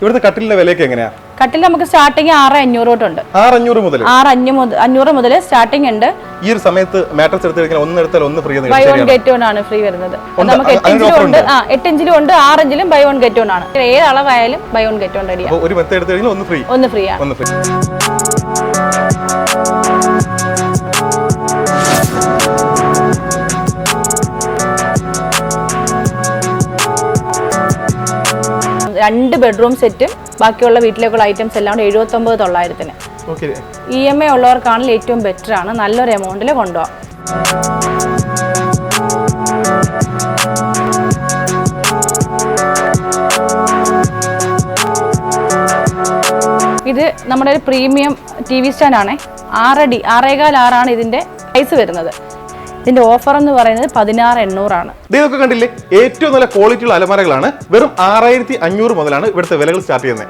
ഇവിടുത്തെ കട്ടിലിന്റെ വിലയൊക്കെ എങ്ങനെയാ? കട്ടിൽ നമുക്ക് സ്റ്റാർട്ടിങ് ആറ് അഞ്ഞൂറ് തൊട്ടുണ്ട്. ആറ് അഞ്ഞൂറ് മുതൽ ആറ് അഞ്ഞൂറ് മുതൽ സ്റ്റാർട്ടിങ് ഉണ്ട്. ഈ ഒരു സമയത്ത് മാട്രസ് എടുത്ത് കഴിഞ്ഞാൽ ഒന്ന് എടുത്താൽ ഒന്ന് free buy one get one ആണ് ഫ്രീ വരുന്നത്. നമുക്ക് എട്ട് ഇഞ്ചിലും ഉണ്ട്. ആ എട്ട് ഇഞ്ചിലും ഉണ്ട് ആറ് ഇഞ്ചിലും ബൈ വൺ ഗെറ്റ് വൺ ആണ്. ഏത് അളവായാലും ബൈ വൺ ഗെറ്റ് വൺ റെഡിയാണ് ഒരു മെത്തേഡ് എടുത്ത് കഴിഞ്ഞാൽ ഒന്ന് ഫ്രീ ഒന്ന് ഫ്രീ ആണ് ഒന്ന് ഫ്രീ രണ്ട് ബെഡ്റൂം സെറ്റും ബാക്കിയുള്ള വീട്ടിലേക്കുള്ള ഐറ്റംസ് എല്ലാം കൂടെ എഴുപത്തൊമ്പത് തൊള്ളായിരത്തിന്. ഇ എം ഐ ഉള്ളവർക്കാണെങ്കിൽ ഏറ്റവും ബെറ്റർ ആണ്. നല്ലൊരു എമൗണ്ടിൽ കൊണ്ടുപോകാം ഇത് നമ്മുടെ ഒരു പ്രീമിയം ടി വി സ്റ്റാൻഡ് ആണേ. ആറടി ആറേകാൽ ആറാണ് ഇതിന്റെ പ്രൈസ് വരുന്നത്. ഇതിന്റെ ഓഫർ എന്ന് പറയുന്നത് പതിനാറ് എണ്ണൂറാണ്. ഇതൊക്കെ കണ്ടില്ലേ ഏറ്റവും നല്ല ക്വാളിറ്റിയുള്ള അലമാരകളാണ് വെറും ആറായിരത്തി അഞ്ഞൂറ് മുതലാണ് ഇവിടുത്തെ വിലകൾ സ്റ്റാർട്ട് ചെയ്യുന്നത്.